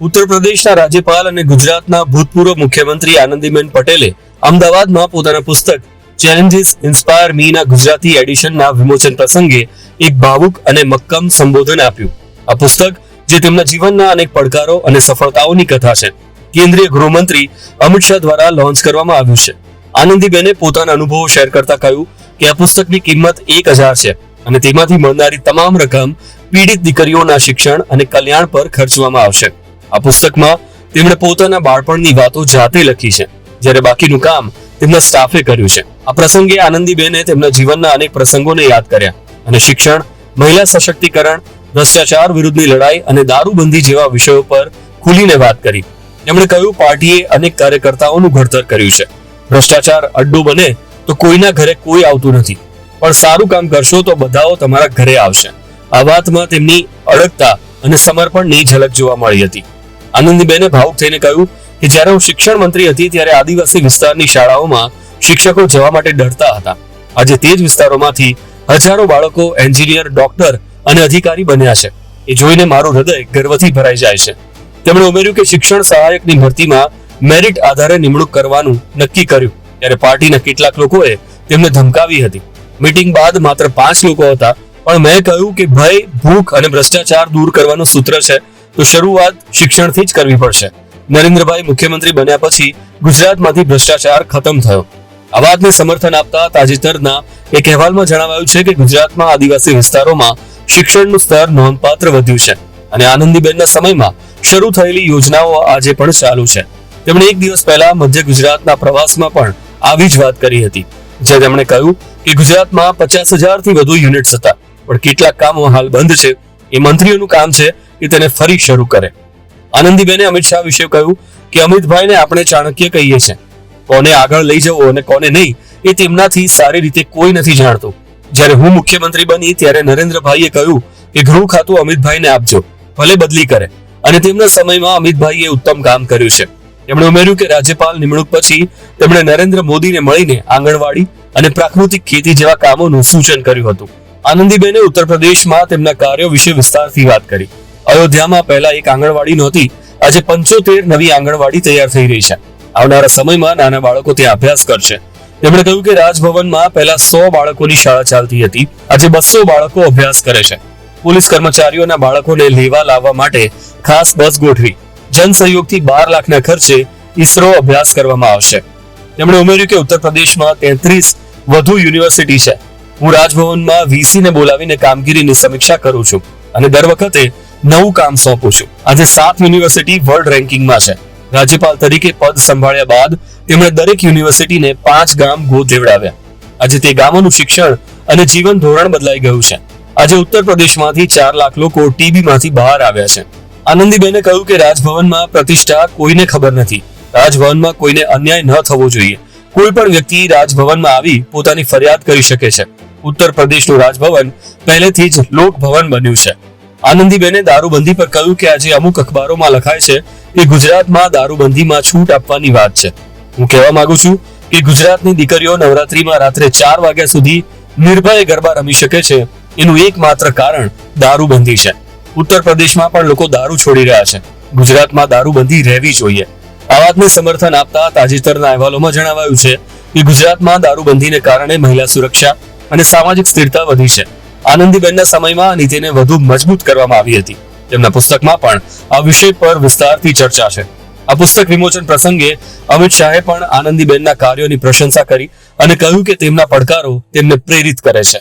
ઉત્તર પ્રદેશના રાજ્યપાલ અને ગુજરાતના ભૂતપૂર્વ મુખ્યમંત્રી આનંદીબેન પટેલે અમદાવાદમાં પોતાના પુસ્તક ચેલેન્જીસ ઇન્સ્પાયર મીના ગુજરાતી એડિશનના વિમોચન પ્રસંગે એક ભાવુક અને મક્કમ સંબોધન આપ્યું. આ પુસ્તક જે તેમના જીવનના અનેક પડકારો અને સફળતાઓની કથા છે. કેન્દ્રીય ગૃહમંત્રી અમિત શાહ દ્વારા લોન્ચ કરવામાં આવ્યું છે. આનંદીબેને પોતાના અનુભવો શેર કરતા કહ્યું કે આ પુસ્તકની કિંમત એક હજાર છે અને તેમાંથી મળનારી તમામ રકમ પીડિત દીકરીઓના શિક્ષણ અને કલ્યાણ પર ખર્ચવામાં આવશે. આ પુસ્તકમાં તેમણે પોતાના બાળપણની વાતો જાતે લખી છે. જ્યારે બાકીનું કામ તેમના સ્ટાફે કર્યું છે. આ પ્રસંગે આનંદીબેને તેમના જીવનના અનેક પ્રસંગોને યાદ કર્યા. અને શિક્ષણ, મહિલા સશક્તિકરણ, ભ્રષ્ટાચાર વિરુદ્ધની લડાઈ અને દારૂબંધી જેવા વિષયો પર ખુલીને વાત કરી. એમણે કહ્યું, પાર્ટીએ અનેક કાર્યકર્તાઓનું ઘડતર કર્યું છે. ભ્રષ્ટાચાર અડ્ડો બને તો કોઈના ઘરે કોઈ આવતું નથી. પણ સારું કામ કરશો તો બધાઓ તમારા ઘરે આવશે. આ વાતમાં તેમની અડગતા અને સમર્પણની ઝલક જોવા મળી હતી. આનંદીબેને ભાવુક થઈને કહ્યું કે જ્યારે હું શિક્ષણ મંત્રી હતી ત્યારે આદિવાસી વિસ્તારની શાળાઓમાં શિક્ષકો જવા માટે ડરતા હતા. આજે તે જ વિસ્તારોમાંથી હજારો બાળકો એન્જિનિયર, ડોક્ટર અને અધિકારી બન્યા છે. એ જોઈને મારું હૃદય ગર્વથી ભરાઈ જાય છે. તેમણે ઉમેર્યું કે શિક્ષણ સહાયકની ભરતીમાં મેરિટ આધારે નિમણૂક કરવાનું નક્કી કર્યું. ત્યારે પાર્ટીના કેટલાક લોકોએ તેમને ધમકાવી હતી. મીટિંગ બાદ માત્ર પાંચ લોકો હતા, પણ મેં કહ્યું કે ભય, ભૂખ અને ભ્રષ્ટાચાર દૂર કરવાનું સૂત્ર છે. તો શરૂઆત શિક્ષણથી જ કરવી પડશે. નરેન્દ્રભાઈ મુખ્યમંત્રી બન્યા પછી ગુજરાતમાંથી ભ્રષ્ટાચાર ખતમ થયો. આ વાતને સમર્થન આપતા તાજેતરના એક અહેવાલમાં જણાવાયું છે કે ગુજરાતમાં આદિવાસી વિસ્તારોમાં શિક્ષણનું સ્તર નોંધપાત્ર વધ્યું છે અને આનંદીબેનના સમયમાં શરૂ થયેલી યોજનાઓ આજે પણ ચાલુ છે. તેમણે એક દિવસ પહેલા મધ્ય ગુજરાતના પ્રવાસમાં પણ આવી જ વાત કરી હતી, જ્યાં તેમણે કહ્યું કે ગુજરાતમાં પચાસ હજારથી વધુ યુનિટ્સ હતા, પણ કેટલાક કામો હાલ બંધ છે. એ મંત્રીઓનું કામ છે કે તેને ફરી શરૂ કરે. આનંદીબેને અમિત શાહ વિશે કહ્યું કે, અમિતભાઈને આપણે ચાણક્ય કહીએ છીએ. કોને આગળ લઈ જવો અને કોને નહીં, એ તેમનાથી સારી રીતે કોઈ નથી જાણતું. જ્યારે હું મુખ્યમંત્રી બની, ત્યારે નરેન્દ્રભાઈએ કહ્યું કે, ગૃહ ખાતું અમિતભાઈને આપજો, ભલે બદલી કરે. અને તેમના સમયમાં અમિતભાઈએ ઉત્તમ કામ કર્યું છે. તેમણે ઉમેર્યું કે, રાજ્યપાલ નિમણૂક પછી તેમણે નરેન્દ્ર મોદીને મળીને આંગણવાડી અને પ્રાકૃતિક ખેતી જેવા કામોનું સૂચન કર્યું હતું. આનંદીબેને ઉત્તર પ્રદેશમાં તેમના કાર્યો વિશે વિસ્તારથી વાત કરી. અયોધ્યામાં પહેલા એક આંગણવાડી નહોતી, આજે પંચોતેર નવી આંગણવાડી તૈયાર થઈ રહી છે. આવનારા સમયમાં નાના બાળકો ત્યાં અભ્યાસ કરશે. તેમણે કહ્યું કે રાજભવનમાં પહેલા સો બાળકોની શાળા ચાલતી હતી, આજે બસો બાળકો અભ્યાસ કરે છે. પોલીસ કર્મચારીઓના બાળકોને લેવા લાવવા માટે ખાસ બસ ગોઠવી જન સહયોગથી બાર લાખના ખર્ચે ઈસરો અભ્યાસ કરવામાં આવશે. તેમણે ઉમેર્યું કે ઉત્તર પ્રદેશમાં તેત્રીસ વધુ યુનિવર્સિટી છે. હું રાજભવનમાં વીસીને બોલાવીને કામગીરીની સમીક્ષા કરું છું અને દર વખતે નવું કામ સોંપું છું. આજે સાત યુનિવર્સિટી વર્લ્ડ રેન્કિંગમાં છે. રાજ્યપાલ તરીકે પદ સંભાળ્યા બાદ તેમણે દરેક યુનિવર્સિટીને પાંચ ગામ ગોદ લેવડાવ્યા. આજે તે ગામોનું શિક્ષણ અને જીવન ધોરણ બદલાઈ ગયું છે. આજે ઉત્તર પ્રદેશમાંથી ચાર લાખ લોકો ટીબીમાંથી બહાર આવ્યા છે. આનંદીબેને કહ્યું કે રાજભવનમાં પ્રતિષ્ઠા કોઈને ખબર નથી. રાજભવનમાં કોઈને અન્યાય ન થવો જોઈએ. કોઈ પણ વ્યક્તિ રાજભવનમાં આવી પોતાની ફરિયાદ કરી શકે છે. ઉત્તર પ્રદેશનું રાજભવન પહેલેથી જ લોકભવન બન્યું છે. આનંદીબેને દારૂબંધી પર કહ્યું કે આજે અમુક અખબારોમાં લખાય છે કે ગુજરાતમાં દારૂબંધીમાં છૂટ આપવાની વાત છે. હું કહેવા માંગુ છું કે ગુજરાતની દીકરીઓ નવરાત્રીમાં રાત્રે ચાર વાગ્યા સુધી નિર્ભય ગરબા રમી શકે છે. એનું એકમાત્ર કારણ દારૂબંધી છે. ઉત્તર પ્રદેશમાં પણ લોકો દારૂ છોડી રહ્યા છે. ગુજરાતમાં દારૂબંધી રહેવી જોઈએ. આ વાતને સમર્થન આપતા તાજેતરના અહેવાલોમાં જણાવાયું છે કે ગુજરાતમાં દારૂબંધીને કારણે મહિલા સુરક્ષા અને સામાજિક સ્થિરતા વધી છે. આનંદીબેનના સમયમાં નીતિને વધુ મજબૂત કરવામાં આવી હતી. તેમના પુસ્તકમાં પણ આ વિષય પર વિસ્તારથી ચર્ચા છે. આ પુસ્તક વિમોચન પ્રસંગે અમિત શાહે પણ આનંદીબેનના કાર્યોની પ્રશંસા કરી અને કહ્યું કે તેમના પડકારો તેમને પ્રેરિત કરે છે.